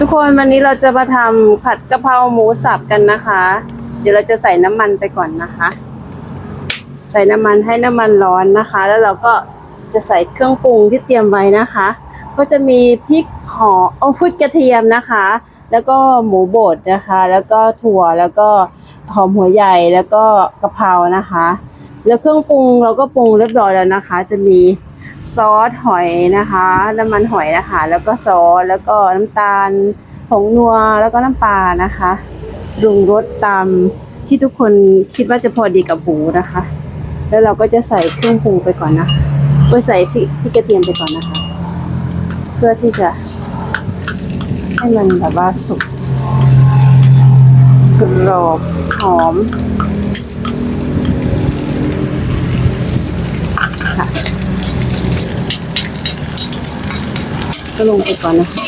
ทุกคนวันนี้เราจะมาทำผัดกะเพราหมูสับกันนะคะ เดี๋ยวเราจะใส่น้ำมันไปก่อนนะคะ ใส่น้ำมันให้น้ำมันร้อนนะคะ แล้วเราก็จะใส่เครื่องปรุงที่เตรียมไว้นะคะ ก็จะมีพริกหอมเอาพริกกระเทียมนะคะ แล้วก็หมูบดนะคะ แล้วก็ถั่วแล้วก็หอมหัวใหญ่แล้วก็กะเพรานะคะ แล้วเครื่องปรุงเราก็ปรุงเรียบร้อยแล้วนะคะ จะมี ซอสหอยนะคะน้ำมันหอยนะคะ แล้วก็ซอสแล้วก็น้ำตาลผงนัวแล้วก็น้ำปลานะคะปรุงรสตามที่ทุกคนคิดว่าจะพอดีกับหมูนะคะ แล้วเราก็จะใส่เครื่องปรุงไปก่อนนะคะก็ใส่พริกพริกกระเทียมไปก่อนนะคะ เพื่อที่จะให้มันแบบว่าสุกกรอบหอม ก็ลงไปก่อนนะคะ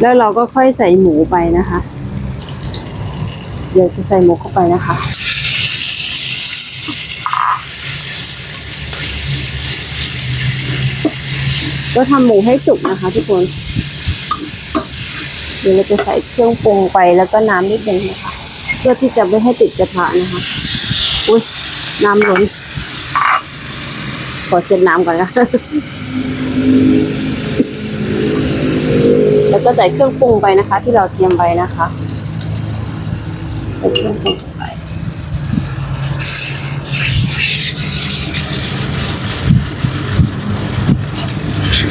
แล้วเราก็ค่อยใส่หมูไปนะคะ เดี๋ยวจะใส่หมูเข้าไปนะคะ ก็ทำหมูให้สุกนะคะทุกคน เดี๋ยวเราจะใส่เครื่องปรุงไปแล้วก็น้ำนิดนึงนะคะ เพื่อที่จะไม่ให้ติดกระทะนะคะ อุ้ย น้ำล้นขอเช็ดน้ำก่อนนะแล้วก็ใส่เครื่องปรุงไปนะคะ ที่เราเตรียมไว้นะคะใส่เครื่องปรุงไป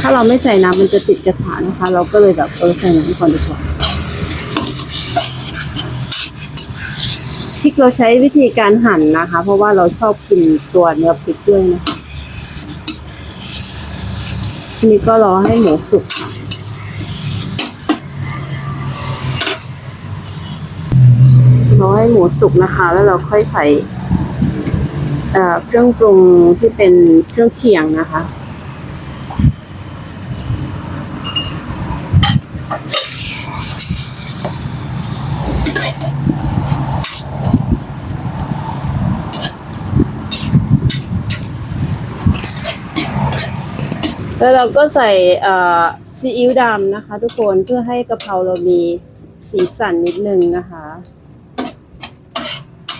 ถ้าเราไม่ใส่น้ำมันจะติดกระทะนะคะ เราก็เลยแบบเออใส่น้ำก่อนดีกว่า ริกเราใช้วิธีการหั่นนะคะ เพราะว่าเราชอบกินตัวเนื้อพริกด้วยนะคะทีนี้ก็รอให้หมูสุกค่ะรอให้หมูสุกนะคะ แล้วเราค่อยใส่เครื่องปรุงที่เป็นเครื่องเคียงนะคะ แล้วเราก็ใส่ซีอิ๊วดำนะคะ ทุกคนเพื่อให้กะเพราเรามีสีสันนิดนึงนะคะ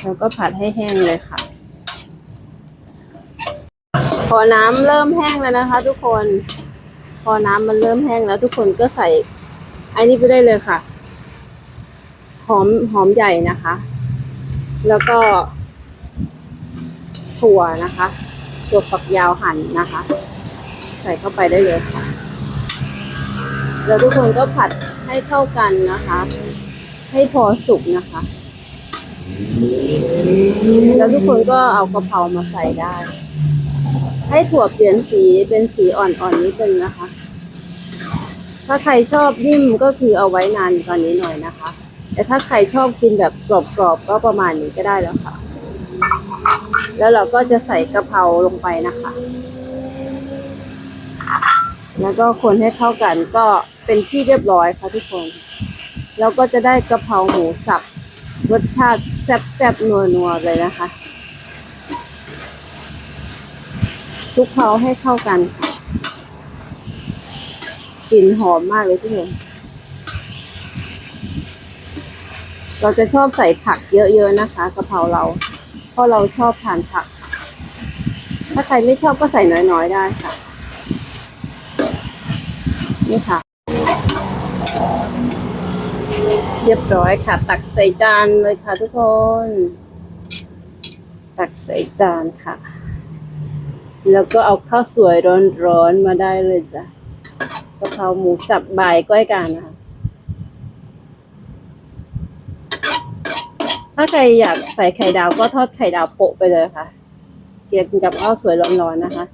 แล้วก็ผัดให้แห้งเลยค่ะ พอน้ำเริ่มแห้งแล้วนะคะ ทุกคน พอน้ำมันเริ่มแห้งแล้ว ทุกคนก็ใส่อันนี้ไปได้เลยค่ะ หอมหอมใหญ่นะคะ แล้วก็ ถั่วนะคะ ถั่วฝักยาวหั่นนะคะ ใส่เข้าไปได้เลยค่ะ แล้วทุกคนก็ผัดให้เข้ากันนะคะ ให้พอสุกนะคะ แล้วทุกคนก็เอากระเพรามาใส่ได้ ให้ถั่วเปลี่ยนสีเป็นสีอ่อนๆนิดนึงนะคะ ถ้าใครชอบนิ่มก็คือเอาไว้นานกว่านี้หน่อยนะคะ แต่ถ้าใครชอบกินแบบกรอบๆก็ประมาณนี้ก็ได้แล้วค่ะ แล้วเราก็จะใส่กระเพราลงไปนะคะ แล้วก็คนให้เข้ากันก็เป็นที่เรียบร้อยค่ะทุกคน แล้วก็จะได้กระเพราหมูสับรสชาติแซ่บๆนัวๆเลยนะคะคลุกเคล้าให้เข้ากันค่ะกลิ่นหอมมากเลยทุกคนเราจะชอบใส่ผักเยอะๆนะคะกะเพราเรา เพราะเราชอบทานผัก ถ้าใครไม่ชอบก็ใส่น้อยๆได้ค่ะ นี่ค่ะ เรียบร้อยค่ะ ตักใส่จานเลยค่ะทุกคน ตักใส่จานค่ะ แล้วก็เอาข้าวสวยร้อนๆมาได้เลยจ้ะกะเพราหมูสับใบก้อยกันนะคะถ้าใครอยากใส่ไข่ดาวก็ทอดไข่ดาวโปะไปเลยค่ะ เกียนกับข้าวสวยร้อนๆนะคะ